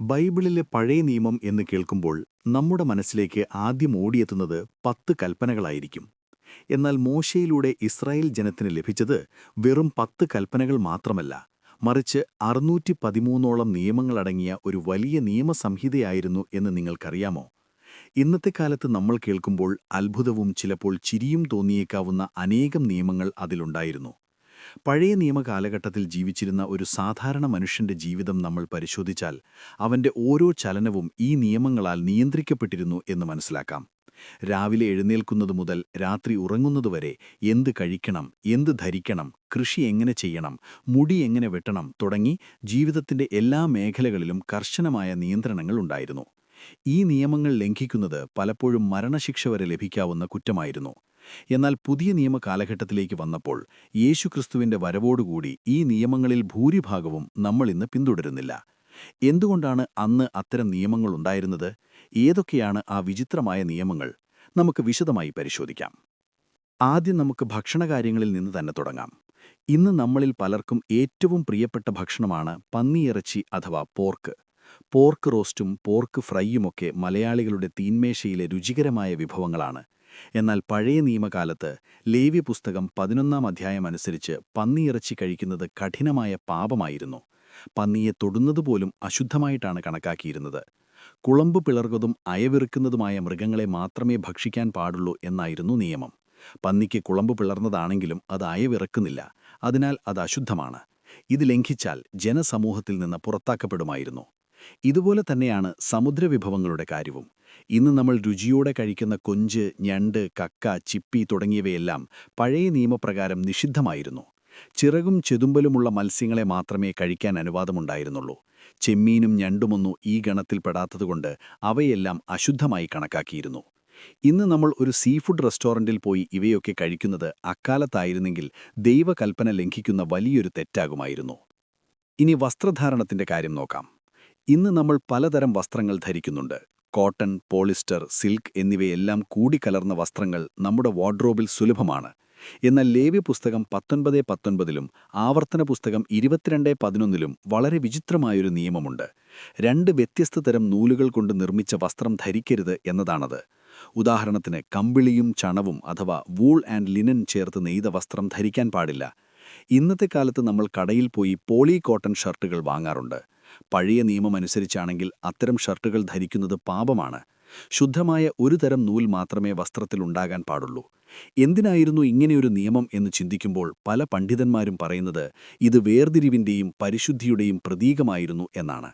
ബൈബിളിലെ പഴയ നിയമം എന്ന് കേൾക്കുമ്പോൾ നമ്മുടെ മനസ്സിലേക്ക് ആദ്യം ഓടിയെത്തുന്നത് പത്ത് കൽപ്പനകളായിരിക്കും. എന്നാൽ മോശയിലൂടെ ഇസ്രായേൽ ജനത്തിന് ലഭിച്ചത് വെറും പത്ത് കൽപ്പനകൾ മാത്രമല്ല മറിച്ച് അറുന്നൂറ്റി പതിമൂന്നോളം നിയമങ്ങളടങ്ങിയ ഒരു വലിയ നിയമസംഹിതയായിരുന്നു എന്ന് നിങ്ങൾക്കറിയാമോ? ഇന്നത്തെ കാലത്ത് നമ്മൾ കേൾക്കുമ്പോൾ അത്ഭുതവും ചിലപ്പോൾ ചിരിയും തോന്നിയേക്കാവുന്ന അനേകം നിയമങ്ങൾ അതിലുണ്ടായിരുന്നു. പഴയ നിയമ കാലഘട്ടത്തിൽ ജീവിച്ചിരുന്ന ഒരു സാധാരണ മനുഷ്യന്റെ ജീവിതം നമ്മൾ പരിശോധിച്ചാൽ അവന്റെ ഓരോ ചലനവും ഈ നിയമങ്ങളാൽ നിയന്ത്രിക്കപ്പെട്ടിരുന്നു എന്ന് മനസ്സിലാക്കാം. രാവിലെ എഴുന്നേൽക്കുന്നത് മുതൽ രാത്രി ഉറങ്ങുന്നതുവരെ എന്ത് കഴിക്കണം എന്ത് ധരിക്കണം കൃഷി എങ്ങനെ ചെയ്യണം മുടി എങ്ങനെ വെട്ടണം തുടങ്ങി ജീവിതത്തിന്റെ എല്ലാ മേഖലകളിലും കർശനമായ നിയന്ത്രണങ്ങൾ ഉണ്ടായിരുന്നു. ഈ നിയമങ്ങൾ ലംഘിക്കുന്നത് പലപ്പോഴും മരണശിക്ഷ വരെ ലഭിക്കാവുന്ന കുറ്റമായിരുന്നു. എന്നാൽ പുതിയ നിയമ കാലഘട്ടത്തിലേക്ക് വന്നപ്പോൾ യേശുക്രിസ്തുവിന്റെ വരവോടുകൂടി ഈ നിയമങ്ങളിൽ ഭൂരിഭാഗവും നമ്മൾ ഇന്ന് പിന്തുടരുന്നില്ല. എന്തുകൊണ്ടാണ് അന്ന് അത്തരം നിയമങ്ങൾ ഉണ്ടായിരുന്നത്? ഏതൊക്കെയാണ് ആ വിചിത്രമായ നിയമങ്ങൾ? നമുക്ക് വിശദമായി പരിശോധിക്കാം. ആദ്യം നമുക്ക് ഭക്ഷണകാര്യങ്ങളിൽ നിന്ന് തന്നെ തുടങ്ങാം. ഇന്ന് നമ്മളിൽ പലർക്കും ഏറ്റവും പ്രിയപ്പെട്ട ഭക്ഷണമാണ് പന്നിയിറച്ചി അഥവാ പോർക്ക്. പോർക്ക് റോസ്റ്റും പോർക്ക് ഫ്രൈയുമൊക്കെ മലയാളികളുടെ തീന്മേശയിലെ രുചികരമായ വിഭവങ്ങളാണ്. എന്നാൽ പഴയ നിയമകാലത്ത് ലേവ്യ പുസ്തകം പതിനൊന്നാം അധ്യായം അനുസരിച്ച് പന്നിയിറച്ചി കഴിക്കുന്നത് കഠിനമായ പാപമായിരുന്നു. പന്നിയെ തൊടുന്നതുപോലും അശുദ്ധമായിട്ടാണ് കണക്കാക്കിയിരുന്നത്. കുളമ്പ് പിളർന്നതും അയവിറുക്കുന്നതുമായ മൃഗങ്ങളെ മാത്രമേ ഭക്ഷിക്കാൻ പാടുള്ളൂ എന്നായിരുന്നു നിയമം. പന്നിക്ക് കുളമ്പ് പിളർന്നതാണെങ്കിലും അത് അയവിറക്കുന്നില്ല. അതിനാൽ അത് അശുദ്ധമാണ്. ഇത് ലംഘിച്ചാൽ ജനസമൂഹത്തിൽ നിന്ന് പുറത്താക്കപ്പെടുമായിരുന്നു. ഇതുപോലെ തന്നെയാണ് സമുദ്രവിഭവങ്ങളുടെ കാര്യവും. ഇന്ന് നമ്മൾ രുചിയോടെ കഴിക്കുന്ന കൊഞ്ച് ഞണ്ട് കക്ക ചിപ്പി തുടങ്ങിയവയെല്ലാം പഴയ നിയമപ്രകാരം നിഷിദ്ധമായിരുന്നു. ചിറകും ചെതുമ്പലുമുള്ള മത്സ്യങ്ങളെ മാത്രമേ കഴിക്കാൻ അനുവാദമുണ്ടായിരുന്നുള്ളൂ. ചെമ്മീനും ഞണ്ടുമൊന്നും ഈ ഗണത്തിൽപ്പെടാത്തതുകൊണ്ട് അവയെല്ലാം അശുദ്ധമായി കണക്കാക്കിയിരുന്നു. ഇന്ന് നമ്മൾ ഒരു സീ ഫുഡ് റെസ്റ്റോറന്റിൽ പോയി ഇവയൊക്കെ കഴിക്കുന്നത് അക്കാലത്തായിരുന്നെങ്കിൽ ദൈവകൽപ്പന ലംഘിക്കുന്ന വലിയൊരു തെറ്റാകുമായിരുന്നു. ഇനി വസ്ത്രധാരണത്തിന്റെ കാര്യം നോക്കാം. ഇന്ന് നമ്മൾ പലതരം വസ്ത്രങ്ങൾ ധരിക്കുന്നുണ്ട്. കോട്ടൺ പോളിസ്റ്റർ സിൽക്ക് എന്നിവയെല്ലാം കൂടിക്കലർന്ന വസ്ത്രങ്ങൾ നമ്മുടെ വാർഡ്രോബിൽ സുലഭമാണ്. എന്നാൽ ലേവ്യ പുസ്തകം പത്തൊൻപത് പത്തൊൻപതിലും ആവർത്തന പുസ്തകം ഇരുപത്തിരണ്ട് പതിനൊന്നിലും വളരെ വിചിത്രമായൊരു നിയമമുണ്ട്. രണ്ട് വ്യത്യസ്ത തരം നൂലുകൾ കൊണ്ട് നിർമ്മിച്ച വസ്ത്രം ധരിക്കരുത് എന്നതാണത്. ഉദാഹരണത്തിന് കമ്പിളിയും ചണവും അഥവാ വൂൾ ആൻഡ് ലിനൻ ചേർത്ത് നെയ്ത വസ്ത്രം ധരിക്കാൻ പാടില്ല. ഇന്നത്തെ കാലത്ത് നമ്മൾ കടയിൽ പോയി പോളി കോട്ടൺ ഷർട്ടുകൾ വാങ്ങാറുണ്ട്. പഴയ നിയമം അനുസരിച്ചാണെങ്കിൽ അത്തരം ഷർട്ടുകൾ ധരിക്കുന്നത് പാപമാണ്. ശുദ്ധമായ ഒരു തരം നൂൽ മാത്രമേ വസ്ത്രത്തിൽ ഉണ്ടാകാൻ പാടുള്ളൂ. എന്തിനായിരുന്നു ഇങ്ങനെയൊരു നിയമം എന്ന് ചിന്തിക്കുമ്പോൾ പല പണ്ഡിതന്മാരും പറയുന്നത് ഇത് വേർതിരിവിന്റെയും പരിശുദ്ധിയുടെയും പ്രതീകമായിരുന്നു എന്നാണ്.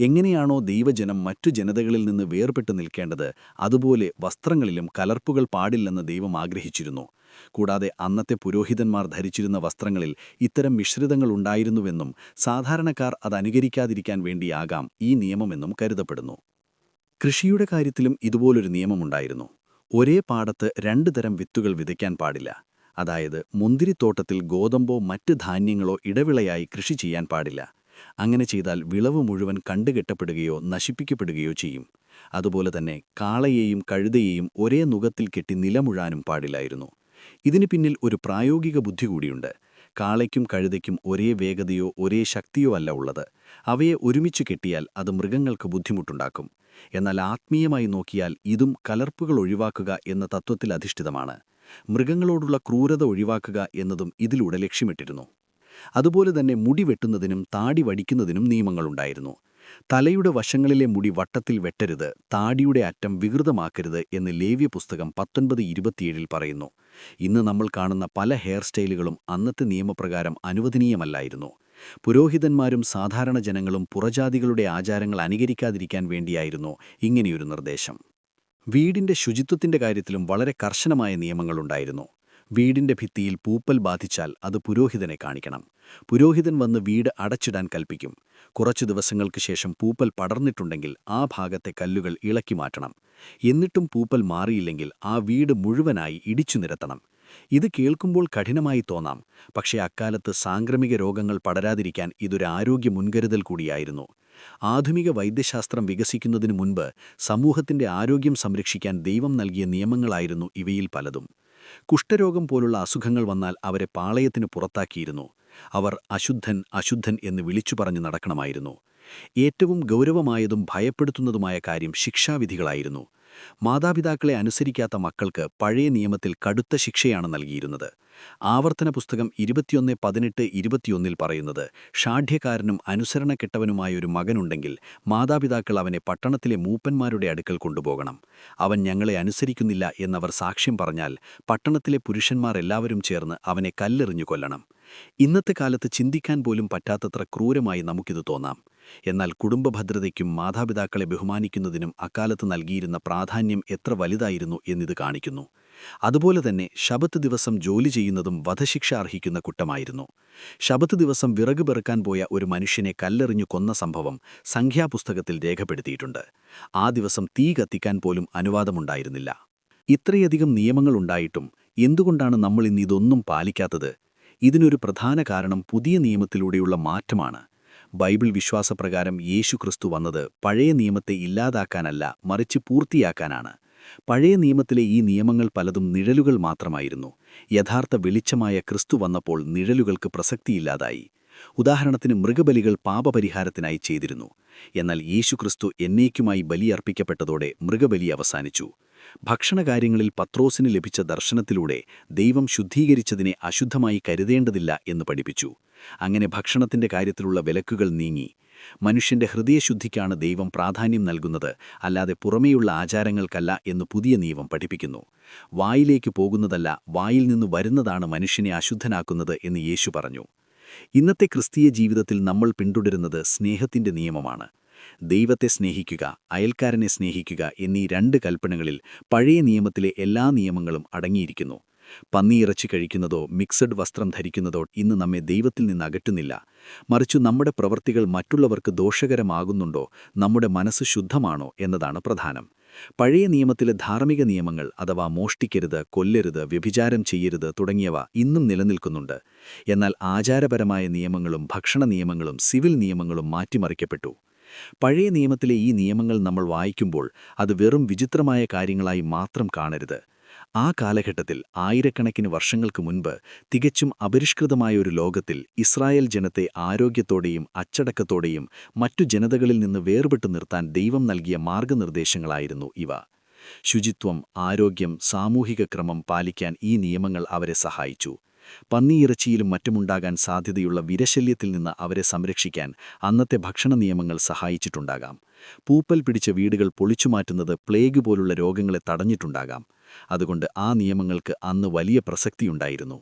എങ്ങനെയാണോ ദൈവജനം മറ്റു ജനതകളിൽ നിന്ന് വേർപെട്ടു നിൽക്കേണ്ടത് അതുപോലെ വസ്ത്രങ്ങളിലും കലർപ്പുകൾ പാടില്ലെന്ന് ദൈവം ആഗ്രഹിച്ചിരുന്നു. കൂടാതെ അന്നത്തെ പുരോഹിതന്മാർ ധരിച്ചിരുന്ന വസ്ത്രങ്ങളിൽ ഇത്തരം മിശ്രിതങ്ങൾ ഉണ്ടായിരുന്നുവെന്നും സാധാരണക്കാർ അത് അനുകരിക്കാതിരിക്കാൻ വേണ്ടിയാകാം ഈ നിയമമെന്നും കരുതപ്പെടുന്നു. കൃഷിയുടെ കാര്യത്തിലും ഇതുപോലൊരു നിയമമുണ്ടായിരുന്നു. ഒരേ പാടത്ത് രണ്ടു തരം വിത്തുകൾ വിതയ്ക്കാൻ പാടില്ല. അതായത് മുന്തിരിത്തോട്ടത്തിൽ ഗോതമ്പോ മറ്റ് ധാന്യങ്ങളോ ഇടവിളയായി കൃഷി ചെയ്യാൻ പാടില്ല. അങ്ങനെ ചെയ്താൽ വിളവ് മുഴുവൻ കണ്ടുകെട്ടപ്പെടുകയോ നശിപ്പിക്കപ്പെടുകയോ ചെയ്യും. അതുപോലെ തന്നെ കാളയെയും കഴുതയെയും ഒരേ നുഖത്തിൽ കെട്ടി നിലമുഴാനും പാടില്ലായിരുന്നു. ഇതിന് പിന്നിൽ ഒരു പ്രായോഗിക ബുദ്ധി കൂടിയുണ്ട്. കാളയ്ക്കും കഴുതയ്ക്കും ഒരേ വേഗതയോ ഒരേ ശക്തിയോ അല്ല ഉള്ളത്. അവയെ ഒരുമിച്ച് കെട്ടിയാൽ അത് മൃഗങ്ങൾക്ക് ബുദ്ധിമുട്ടുണ്ടാക്കും. എന്നാൽ ആത്മീയമായി നോക്കിയാൽ ഇതും കലർപ്പുകൾ ഒഴിവാക്കുക എന്ന തത്വത്തിൽ അധിഷ്ഠിതമാണ്. മൃഗങ്ങളോടുള്ള ക്രൂരത ഒഴിവാക്കുക എന്നതും ഇതിലൂടെ ലക്ഷ്യമിട്ടിരുന്നു. അതുപോലെ തന്നെ മുടി വെട്ടുന്നതിനും താടി വടിക്കുന്നതിനും നിയമങ്ങളുണ്ടായിരുന്നു. തലയുടെ വശങ്ങളിലെ മുടി വട്ടത്തിൽ വെട്ടരുത് താടിയുടെ അറ്റം വികൃതമാക്കരുത് എന്ന് ലേവ്യ പുസ്തകം പത്തൊൻപത് ഇരുപത്തിയേഴിൽ പറയുന്നു. ഇന്ന് നമ്മൾ കാണുന്ന പല ഹെയർ സ്റ്റൈലുകളും അന്നത്തെ നിയമപ്രകാരം അനുവദനീയമല്ലായിരുന്നു. പുരോഹിതന്മാരും സാധാരണ ജനങ്ങളും പുറജാതികളുടെ ആചാരങ്ങൾ അനുകരിക്കാതിരിക്കാൻ വേണ്ടിയായിരുന്നു ഇങ്ങനെയൊരു നിർദ്ദേശം. വീടിന്റെ ശുചിത്വത്തിന്റെ കാര്യത്തിലും വളരെ കർശനമായ നിയമങ്ങളുണ്ടായിരുന്നു. വീടിന്റെ ഭിത്തിയിൽ പൂപ്പൽ ബാധിച്ചാൽ അത് പുരോഹിതനെ കാണിക്കണം. പുരോഹിതൻ വന്ന് വീട് അടച്ചിടാൻ കൽപ്പിക്കും. കുറച്ചു ദിവസങ്ങൾക്ക് ശേഷം പൂപ്പൽ പടർന്നിട്ടുണ്ടെങ്കിൽ ആ ഭാഗത്തെ കല്ലുകൾ ഇളക്കി മാറ്റണം. എന്നിട്ടും പൂപ്പൽ മാറിയില്ലെങ്കിൽ ആ വീട് മുഴുവനായി ഇടിച്ചു നിരത്തണം. ഇത് കേൾക്കുമ്പോൾ കഠിനമായി തോന്നാം. പക്ഷേ അക്കാലത്ത് സാംക്രമിക രോഗങ്ങൾ പടരാതിരിക്കാൻ ഇതൊരു ആരോഗ്യ മുൻകരുതൽ കൂടിയായിരുന്നു. ആധുനിക വൈദ്യശാസ്ത്രം വികസിക്കുന്നതിനു മുൻപ് സമൂഹത്തിന്റെ ആരോഗ്യം സംരക്ഷിക്കാൻ ദൈവം നൽകിയ നിയമങ്ങളായിരുന്നു ഇവയിൽ പലതും. കുഷ്ഠരോഗം പോലുള്ള അസുഖങ്ങൾ വന്നാൽ അവരെ പാളയത്തിന് പുറത്താക്കിയിരുന്നു. അവർ അശുദ്ധൻ അശുദ്ധൻ എന്ന് വിളിച്ചു പറഞ്ഞു നടക്കണമായിരുന്നു. ഏറ്റവും ഗൗരവമായതും ഭയപ്പെടുത്തുന്നതുമായ കാര്യം ശിക്ഷാവിധികളായിരുന്നു. മാതാപിതാക്കളെ അനുസരിക്കാത്ത മക്കൾക്ക് പഴയ നിയമത്തിൽ കടുത്ത ശിക്ഷയാണ് നൽകിയിരുന്നത്. ആവർത്തന പുസ്തകം ഇരുപത്തിയൊന്ന് പതിനെട്ട് ഇരുപത്തിയൊന്നിൽ പറയുന്നത് ഷാഠ്യക്കാരനും അനുസരണക്കെട്ടവനുമായ ഒരു മകനുണ്ടെങ്കിൽ മാതാപിതാക്കൾ അവനെ പട്ടണത്തിലെ മൂപ്പന്മാരുടെ അടുക്കൽ കൊണ്ടുപോകണം. അവൻ ഞങ്ങളെ അനുസരിക്കുന്നില്ല എന്നവർ സാക്ഷ്യം പറഞ്ഞാൽ പട്ടണത്തിലെ പുരുഷന്മാർ എല്ലാവരും ചേർന്ന് അവനെ കല്ലെറിഞ്ഞു കൊല്ലണം. ഇന്നത്തെ കാലത്ത് ചിന്തിക്കാൻ പോലും പറ്റാത്തത്ര ക്രൂരമായി നമുക്കിത് തോന്നാം. എന്നാൽ കുടുംബഭദ്രതയ്ക്കും മാതാപിതാക്കളെ ബഹുമാനിക്കുന്നതിനും അക്കാലത്ത് നൽകിയിരുന്ന പ്രാധാന്യം എത്ര വലുതായിരുന്നു എന്നിത് കാണിക്കുന്നു. അതുപോലെ തന്നെ ശബത്ത് ദിവസം ജോലി ചെയ്യുന്നതും വധശിക്ഷ അർഹിക്കുന്ന കുറ്റമായിരുന്നു ശബത്ത് ദിവസം വിറക് പെറുക്കാൻ പോയ ഒരു മനുഷ്യനെ കല്ലെറിഞ്ഞു കൊന്ന സംഭവം സംഖ്യാപുസ്തകത്തിൽ രേഖപ്പെടുത്തിയിട്ടുണ്ട്. ആ ദിവസം തീ കത്തിക്കാൻ പോലും അനുവാദമുണ്ടായിരുന്നില്ല. ഇത്രയധികം നിയമങ്ങളുണ്ടായിട്ടും എന്തുകൊണ്ടാണ് നമ്മൾ ഇന്ന് ഇതൊന്നും പാലിക്കാത്തത്? ഇതിനൊരു പ്രധാന കാരണം പുതിയ നിയമത്തിലൂടെയുള്ള മാറ്റമാണ്. ബൈബിൾ വിശ്വാസപ്രകാരം യേശുക്രിസ്തു വന്നത് പഴയ നിയമത്തെ ഇല്ലാതാക്കാനല്ല മറിച്ച് പൂർത്തിയാക്കാനാണ്. പഴയ നിയമത്തിലെ ഈ നിയമങ്ങൾ പലതും നിഴലുകൾ മാത്രമായിരുന്നു. യഥാർത്ഥ വെളിച്ചമായ ക്രിസ്തു വന്നപ്പോൾ നിഴലുകൾക്ക് പ്രസക്തിയില്ലാതായി. ഉദാഹരണത്തിന് മൃഗബലികൾ പാപപരിഹാരത്തിനായി ചെയ്തിരുന്നു. എന്നാൽ യേശുക്രിസ്തു എന്നേക്കുമായി ബലിയർപ്പിക്കപ്പെട്ടതോടെ മൃഗബലി അവസാനിച്ചു. ഭക്ഷണകാര്യങ്ങളിൽ പത്രോസിന് ലഭിച്ച ദർശനത്തിലൂടെ ദൈവം ശുദ്ധീകരിച്ചതിനെ അശുദ്ധമായി കരുതേണ്ടതില്ല എന്ന് പഠിപ്പിച്ചു. അങ്ങനെ ഭക്ഷണത്തിന്റെ കാര്യത്തിലുള്ള വിലക്കുകൾ നീങ്ങി. മനുഷ്യന്റെ ഹൃദയശുദ്ധിക്കാണ് ദൈവം പ്രാധാന്യം നൽകുന്നത് അല്ലാതെ പുറമേയുള്ള ആചാരങ്ങൾക്കല്ല എന്ന് പുതിയ നിയമം പഠിപ്പിക്കുന്നു. വായിലേക്ക് പോകുന്നതല്ല വായിൽ നിന്ന് വരുന്നതാണ് മനുഷ്യനെ അശുദ്ധനാക്കുന്നത് എന്ന് യേശു പറഞ്ഞു. ഇന്നത്തെ ക്രിസ്തീയ ജീവിതത്തിൽ നമ്മൾ പിന്തുടരുന്നത് സ്നേഹത്തിന്റെ നിയമമാണ്. ദൈവത്തെ സ്നേഹിക്കുക അയൽക്കാരനെ സ്നേഹിക്കുക എന്നീ രണ്ട് കൽപ്പനകളിൽ പഴയ നിയമത്തിലെ എല്ലാ നിയമങ്ങളും അടങ്ങിയിരിക്കുന്നു. പന്നിയിറച്ചി കഴിക്കുന്നതോ മിക്സഡ് വസ്ത്രം ധരിക്കുന്നതോ ഇന്ന് നമ്മെ ദൈവത്തിൽ നിന്ന് അകറ്റുന്നില്ല. മറിച്ചു നമ്മുടെ പ്രവൃത്തികൾ മറ്റുള്ളവർക്ക് ദോഷകരമാകുന്നുണ്ടോ നമ്മുടെ മനസ്സ് ശുദ്ധമാണോ എന്നതാണ് പ്രധാനം. പഴയ നിയമത്തിലെ ധാർമ്മിക നിയമങ്ങൾ അഥവാ മോഷ്ടിക്കരുത് കൊല്ലരുത് വ്യഭിചാരം ചെയ്യരുത് തുടങ്ങിയവ ഇന്നും നിലനിൽക്കുന്നുണ്ട്. എന്നാൽ ആചാരപരമായ നിയമങ്ങളും ഭക്ഷണ നിയമങ്ങളും സിവിൽ നിയമങ്ങളും മാറ്റിമറിക്കപ്പെട്ടു. പഴയ നിയമത്തിലെ ഈ നിയമങ്ങൾ നമ്മൾ വായിക്കുമ്പോൾ അത് വെറും വിചിത്രമായ കാര്യങ്ങളായി മാത്രം കാണരുത്. ആ കാലഘട്ടത്തിൽ ആയിരക്കണക്കിന് വർഷങ്ങൾക്ക് മുൻപ് തികച്ചും അപരിഷ്കൃതമായ ഒരു ലോകത്തിൽ ഇസ്രായേൽ ജനത്തെ ആരോഗ്യത്തോടെയും അച്ചടക്കത്തോടെയും മറ്റു ജനതകളിൽ നിന്ന് വേർപെട്ടു നിർത്താൻ ദൈവം നൽകിയ മാർഗനിർദ്ദേശങ്ങളായിരുന്നു ഇവ. ശുചിത്വം ആരോഗ്യം സാമൂഹിക ക്രമം പാലിക്കാൻ ഈ നിയമങ്ങൾ അവരെ സഹായിച്ചു. പന്നിയിറച്ചിയിലും മറ്റുമുണ്ടാകാൻ സാധ്യതയുള്ള വിരശല്യത്തിൽ നിന്ന് അവരെ സംരക്ഷിക്കാൻ അന്നത്തെ ഭക്ഷണ നിയമങ്ങൾ സഹായിച്ചിട്ടുണ്ടാകാം. പൂപ്പൽ പിടിച്ച വീടുകൾ പൊളിച്ചുമാറ്റുന്നത് പ്ലേഗ് പോലുള്ള രോഗങ്ങളെ തടഞ്ഞിട്ടുണ്ടാകാം. അതുകൊണ്ട് ആ നിയമങ്ങൾക്ക് അന്ന് വലിയ പ്രസക്തിയുണ്ടായിരുന്നു.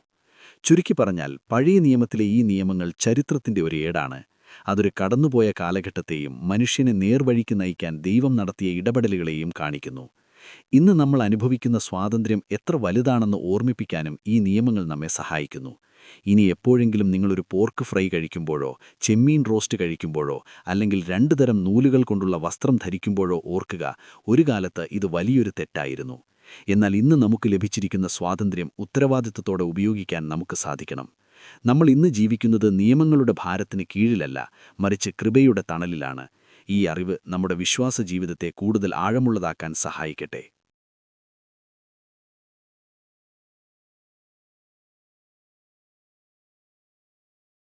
ചുരുക്കി പറഞ്ഞാൽ പഴയ നിയമത്തിലെ ഈ നിയമങ്ങൾ ചരിത്രത്തിന്റെ ഒരു ഏടാണ്. അതൊരു കടന്നുപോയ കാലഘട്ടത്തെയും മനുഷ്യനെ നേർവഴിക്ക് നയിക്കാൻ ദൈവം നടത്തിയ ഇടപെടലുകളെയും കാണിക്കുന്നു. ഇന്ന് നമ്മൾ അനുഭവിക്കുന്ന സ്വാതന്ത്ര്യം എത്ര വലുതാണെന്ന് ഓർമ്മിപ്പിക്കാനും ഈ നിയമങ്ങൾ നമ്മെ സഹായിക്കുന്നു. ഇനി എപ്പോഴെങ്കിലും നിങ്ങളൊരു പോർക്ക് ഫ്രൈ കഴിക്കുമ്പോഴോ ചെമ്മീൻ റോസ്റ്റ് കഴിക്കുമ്പോഴോ അല്ലെങ്കിൽ രണ്ടു തരം നൂലുകൾ കൊണ്ടുള്ള വസ്ത്രം ധരിക്കുമ്പോഴോ ഓർക്കുക ഒരു കാലത്ത് ഇത് വലിയൊരു തെറ്റായിരുന്നു. എന്നാൽ ഇന്ന് നമുക്ക് ലഭിച്ചിരിക്കുന്ന സ്വാതന്ത്ര്യം ഉത്തരവാദിത്വത്തോടെ ഉപയോഗിക്കാൻ നമുക്ക് സാധിക്കണം. നമ്മൾ ഇന്ന് ജീവിക്കുന്നത് നിയമങ്ങളുടെ ഭാരത്തിന് കീഴിലല്ല മറിച്ച് കൃപയുടെ തണലിലാണ്. ഈ അറിവ് നമ്മുടെ വിശ്വാസ ജീവിതത്തെ കൂടുതൽ ആഴമുള്ളതാക്കാൻ സഹായിക്കട്ടെ.